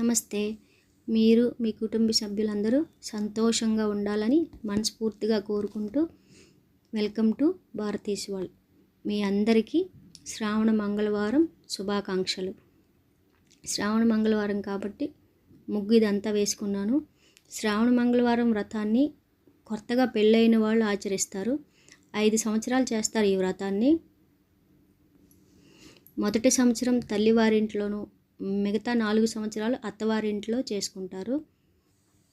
నమస్తే. మీరు మీ కుటుంబ సభ్యులందరూ సంతోషంగా ఉండాలని మనస్ఫూర్తిగా కోరుకుంటూ వెల్కమ్ టు భారతీస్ వరల్డ్. మీ అందరికీ శ్రావణ మంగళవారం శుభాకాంక్షలు. శ్రావణ మంగళవారం కాబట్టి ముగ్గు ఇదంతా వేసుకున్నాను. శ్రావణ మంగళవారం వ్రతాన్ని కొత్తగా పెళ్ళైన వాళ్ళు ఆచరిస్తారు. ఐదు సంవత్సరాలు చేస్తారు ఈ వ్రతాన్ని. మొదటి సంవత్సరం తల్లివారింట్లోనూ మిగతా నాలుగు సంవత్సరాలు అత్తవారింట్లో చేసుకుంటారు.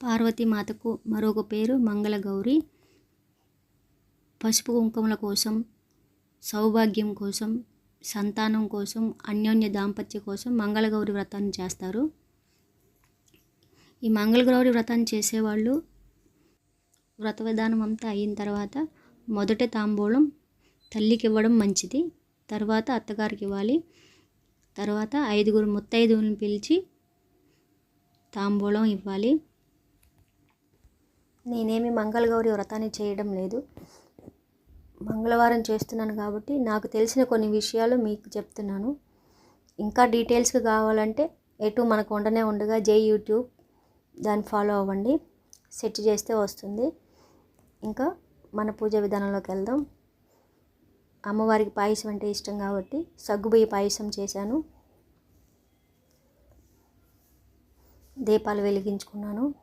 పార్వతీమాతకు మరొక పేరు మంగళగౌరి. పసుపు కుంకుమల కోసం సౌభాగ్యం కోసం సంతానం కోసం అన్యోన్య దాంపత్య కోసం మంగళగౌరి వ్రతాన్ని చేస్తారు. ఈ మంగళగౌరి వ్రతాన్ని చేసేవాళ్ళు వ్రత విధానం అంతా అయిన తర్వాత మొదట తాంబూలం తల్లికి ఇవ్వడం మంచిది. తర్వాత అత్తగారికి ఇవ్వాలి. తర్వాత ఐదుగురు ముత్తైదువులను పిలిచి తాంబూలం ఇవ్వాలి. నేనేమి మంగళగౌరి వ్రతాన్ని చేయడం లేదు. మంగళవారం చేస్తున్నాను కాబట్టి నాకు తెలిసిన కొన్ని విషయాలు మీకు చెప్తున్నాను. ఇంకా డీటెయిల్స్గా కావాలంటే ఎటు మనకు ఉండనే ఉండగా జై యూట్యూబ్ దాన్ని ఫాలో అవ్వండి. సెట్ చేస్తే వస్తుంది. ఇంకా మన పూజ విధానంలోకి వెళ్దాం. అమ్మవారికి పాయసం అంటే ఇష్టం కాబట్టి సగ్గుబియ్య పాయసం చేశాను. దీపాలు వెలిగించుకున్నాను.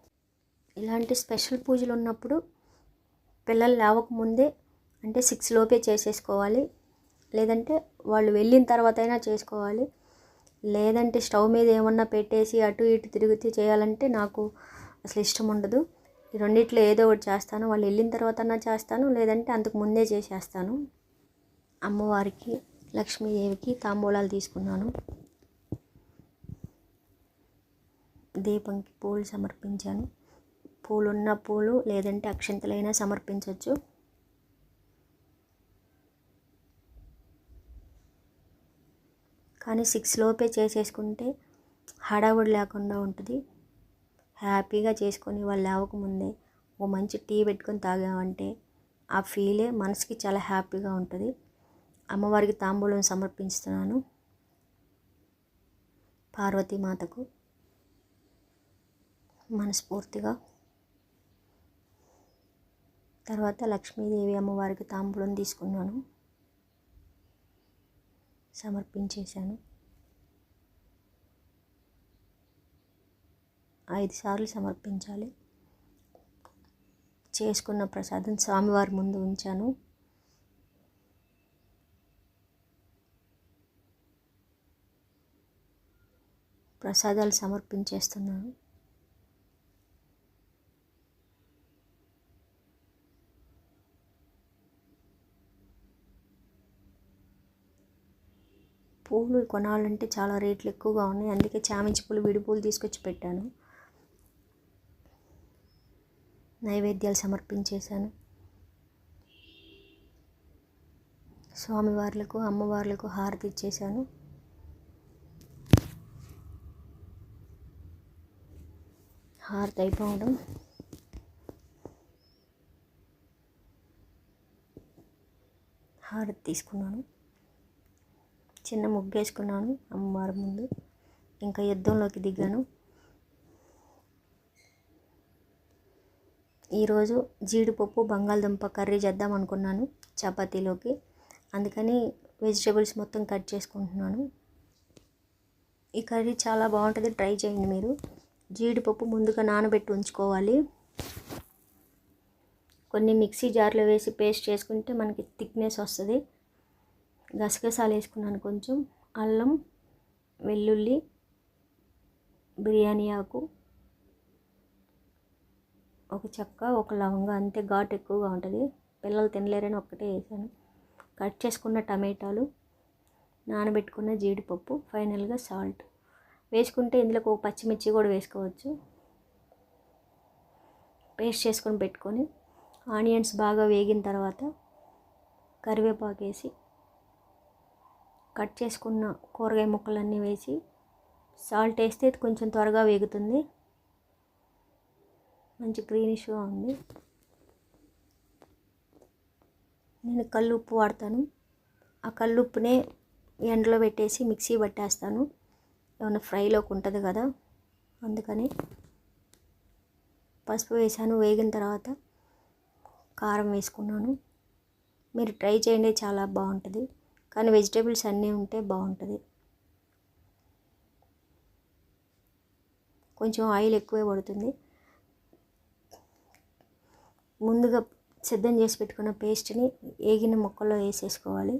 ఇలాంటి స్పెషల్ పూజలు ఉన్నప్పుడు పిల్లలు లేవకముందే అంటే సిక్స్ లోపే చేసేసుకోవాలి. లేదంటే వాళ్ళు వెళ్ళిన తర్వాత అయినా చేసుకోవాలి. లేదంటే స్టవ్ మీద ఏమన్నా పెట్టేసి అటు ఇటు తిరుగుతూ చేయాలంటే నాకు అసలు ఇష్టం ఉండదు. ఈ రెండిట్లో ఏదో ఒకటి చేస్తాను. వాళ్ళు వెళ్ళిన తర్వాత అన్నా చేస్తాను. లేదంటే అంతకు ముందే చేసేస్తాను. అమ్మవారికి లక్ష్మీదేవికి తాంబూలాలు తీసుకున్నాను. దీపంకి పూలు సమర్పించాను. పూలున్న పూలు లేదంటే అక్షంతలైనా సమర్పించవచ్చు కానీ సిక్స్ లోపే చేసేసుకుంటే హడావుడి లేకుండా ఉంటుంది. హ్యాపీగా చేసుకొని వాళ్ళు లేవకముందే ఒక మంచి టీ పెట్టుకొని తాగామంటే ఆ ఫీలే మనసుకి చాలా హ్యాపీగా ఉంటుంది. అమ్మవారికి తాంబూలం సమర్పిస్తున్నాను పార్వతీమాతకు మనస్ఫూర్తిగా. తర్వాత లక్ష్మీదేవి అమ్మవారికి తాంబూలం తీసుకున్నాను. సమర్పించేశాను. ఐదు సార్లు సమర్పించాలి. చేసుకున్న ప్రసాదం స్వామివారి ముందు ఉంచాను. ప్రసాదాలు సమర్పించేస్తున్నాను. పూలు కొనాలంటే చాలా రేట్లు ఎక్కువగా ఉన్నాయి. అందుకే చామంతి పూలు విడి పూలు తీసుకొచ్చి పెట్టాను. నైవేద్యాలు సమర్పించేశాను. స్వామివార్లకు అమ్మవార్లకు హారతి ఇచ్చేశాను. హారతి అయిపోవడం. హారతి తీసుకున్నాను. చిన్న ముగ్గేసుకున్నాను అమ్మవారి ముందు. ఇంకా యుద్ధంలోకి దిగాను. ఈరోజు జీడిపప్పు బంగాళదుంప కర్రీ చేద్దాం అనుకున్నాను చపాతీలోకి. అందుకని వెజిటేబుల్స్ మొత్తం కట్ చేసుకుంటున్నాను. ఈ కర్రీ చాలా బాగుంటుంది ట్రై చేయండి మీరు. జీడిపప్పు ముందుగా నానబెట్టి ఉంచుకోవాలి. కొన్ని మిక్సీ జార్లో వేసి పేస్ట్ చేసుకుంటే మనకి థిక్నెస్ వస్తుంది. గసగసాలు వేసుకున్నాను కొంచెం. అల్లం వెల్లుల్లి బిర్యానీ ఆకు ఒక చెక్క ఒక లవంగా అంతే. ఘాటు ఎక్కువగా ఉంటుంది. పిల్లలు తినలేరని ఒక్కటే వేసాను. కట్ చేసుకున్న టమాటాలు నానబెట్టుకున్న జీడిపప్పు ఫైనల్గా సాల్ట్. వేసుకుంటే ఇందులోకి ఒక పచ్చిమిర్చి కూడా వేసుకోవచ్చు. పేస్ట్ చేసుకొని పెట్టుకొని ఆనియన్స్ బాగా వేగిన తర్వాత కరివేపాకు వేసి కట్ చేసుకున్న కూరగాయ ముక్కలన్నీ వేసి సాల్ట్ వేస్తే కొంచెం త్వరగా వేగుతుంది. మంచి గ్రీనిష్గా ఉంది. నేను కల్లుప్పు వాడతాను. ఆ కల్లుప్పునే ఎండలో పెట్టేసి మిక్సీ పట్టేస్తాను. ఏమైనా ఫ్రైలోకి ఉంటుంది కదా అందుకని పసుపు వేసాను. వేగిన తర్వాత కారం వేసుకున్నాను. మీరు ట్రై చేయండి చాలా బాగుంటుంది. కానీ వెజిటేబుల్స్ అన్నీ ఉంటే బాగుంటుంది. కొంచెం ఆయిల్ ఎక్కువే పడుతుంది. ముందుగా సిద్ధం చేసి పెట్టుకున్న పేస్ట్ని ఏగిన ముక్కల్లో వేసేసుకోవాలి.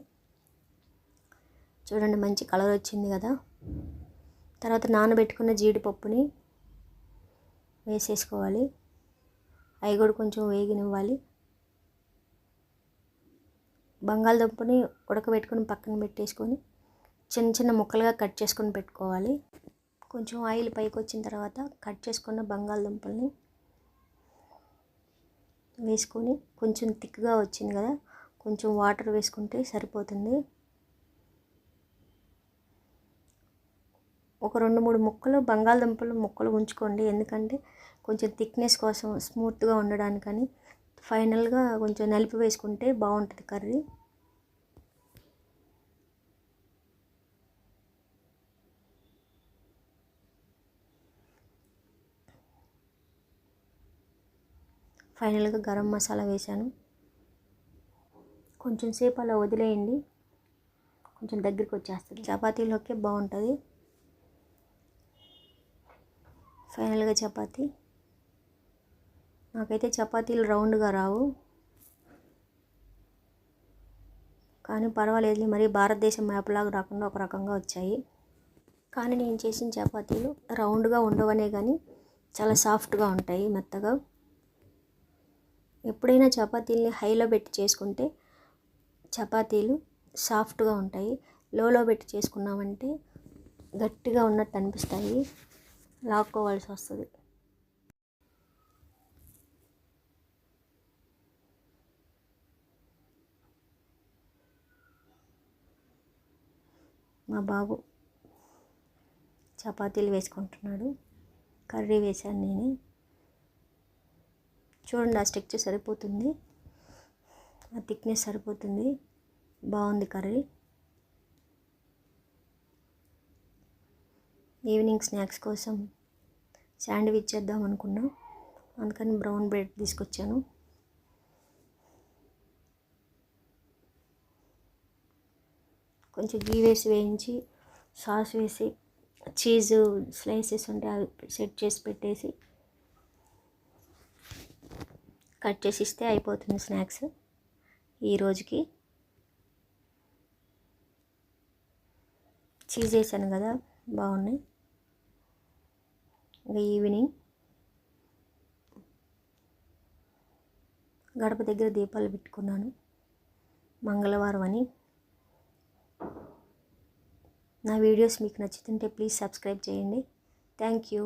చూడండి మంచి కలర్ వచ్చింది కదా. తర్వాత నానబెట్టుకున్న జీడిపప్పుని వేసేసుకోవాలి. అవి కూడా కొంచెం వేగినివ్వాలి. బంగాళదుంపని ఉడకబెట్టుకొని పక్కన పెట్టేసుకొని చిన్న చిన్న ముక్కలుగా కట్ చేసుకొని పెట్టుకోవాలి. కొంచెం ఆయిల్ పైకి వచ్చిన తర్వాత కట్ చేసుకున్న బంగాళదుంపల్ని వేసుకొని కొంచెం థిక్గా వచ్చింది కదా కొంచెం వాటర్ వేసుకుంటే సరిపోతుంది. ఒక రెండు మూడు ముక్కలు బంగాళదుంపలు ముక్కలు ఉంచుకోండి. ఎందుకంటే కొంచెం థిక్నెస్ కోసం స్మూత్గా ఉండడానికని ఫైనల్గా కొంచెం నలిపి వేసుకుంటే బాగుంటుంది కర్రీ. ఫైనల్గా గరం మసాలా వేసాను కొంచెం సేపు అలా వదిలేయండి. కొంచెం దగ్గరికి వచ్చేస్తుంది. చపాతీలోకే బాగుంటుంది. ఫైనల్గా చపాతి. నాకైతే చపాతీలు రౌండ్గా రావు. కానీ పర్వాలేదు మరి భారతదేశం మ్యాప్లాగా రాకుండా ఒక రకంగా వచ్చాయి. కానీ నేను చేసిన చపాతీలు రౌండ్గా ఉండవనే కానీ చాలా సాఫ్ట్గా ఉంటాయి మెత్తగా. ఎప్పుడైనా చపాతీల్ని హైలో పెట్టి చేసుకుంటే చపాతీలు సాఫ్ట్గా ఉంటాయి. లోలో పెట్టి చేసుకున్నామంటే గట్టిగా ఉన్నట్టు అనిపిస్తాయి. లాక్కోవాల్సి వస్తుంది మా బాబు చపాతీలు వేసుకుంటున్నాడు. కర్రీ వేశాను నేను. చూడండి ఆ స్టెక్చర్ సరిపోతుంది. ఆ థిక్నెస్ సరిపోతుంది. బాగుంది కర్రీ. ఈవినింగ్ స్నాక్స్ కోసం శాండ్విచ్ చేద్దాం అనుకున్నా. అందుకని బ్రౌన్ బ్రెడ్ తీసుకొచ్చాను. కొంచెం గీ వేసి వేయించి సాస్ వేసి చీజ్ స్లైసెస్ ఉంటే అవి సెట్ చేసి పెట్టేసి కట్ చేసి ఇస్తే అయిపోతుంది స్నాక్స్ ఈ రోజుకి. చీజ్ వేసాను కదా బాగున్నాయి. ఇంకా ఈవినింగ్ గడప దగ్గర దీపాలు పెట్టుకున్నాను. మంగళవారం అని. నా వీడియోస్ మీకు నచ్చుతుంటే ప్లీజ్ సబ్స్క్రైబ్ చేయండి. Thank you